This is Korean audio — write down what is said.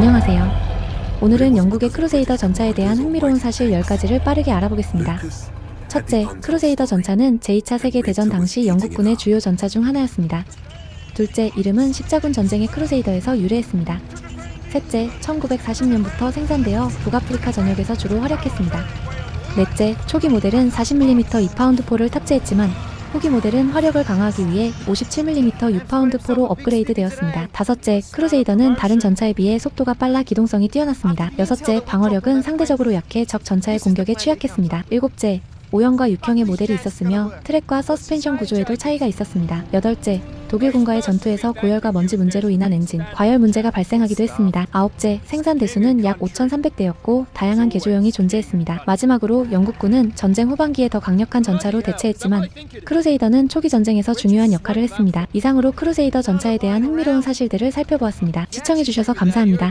안녕하세요. 오늘은 영국의 크루세이더 전차에 대한 흥미로운 사실 10가지를 빠르게 알아보겠습니다. 첫째, 크루세이더 전차는 제2차 세계대전 당시 영국군의 주요 전차 중 하나였습니다. 둘째, 이름은 십자군 전쟁의 크루세이더에서 유래했습니다. 셋째, 1940년부터 생산되어 북아프리카 전역에서 주로 활약했습니다. 넷째, 초기 모델은 40mm 2파운드 포를 탑재했지만 후기 모델은 화력을 강화하기 위해 57mm 6파운드 포로 업그레이드 되었습니다. 다섯째, 크루세이더는 다른 전차에 비해 속도가 빨라 기동성이 뛰어났습니다. 여섯째, 방어력은 상대적으로 약해 적 전차의 공격에 취약했습니다. 일곱째, O형과 6형의 모델이 있었으며 트랙과 서스펜션 구조에도 차이가 있었습니다. 여덟째, 독일군과의 전투에서 고열과 먼지 문제로 인한 엔진, 과열 문제가 발생하기도 했습니다. 아홉째, 생산 대수는 약 5,300대였고 다양한 개조형이 존재했습니다. 마지막으로 영국군은 전쟁 후반기에 더 강력한 전차로 대체했지만 크루세이더는 초기 전쟁에서 중요한 역할을 했습니다. 이상으로 크루세이더 전차에 대한 흥미로운 사실들을 살펴보았습니다. 시청해주셔서 감사합니다.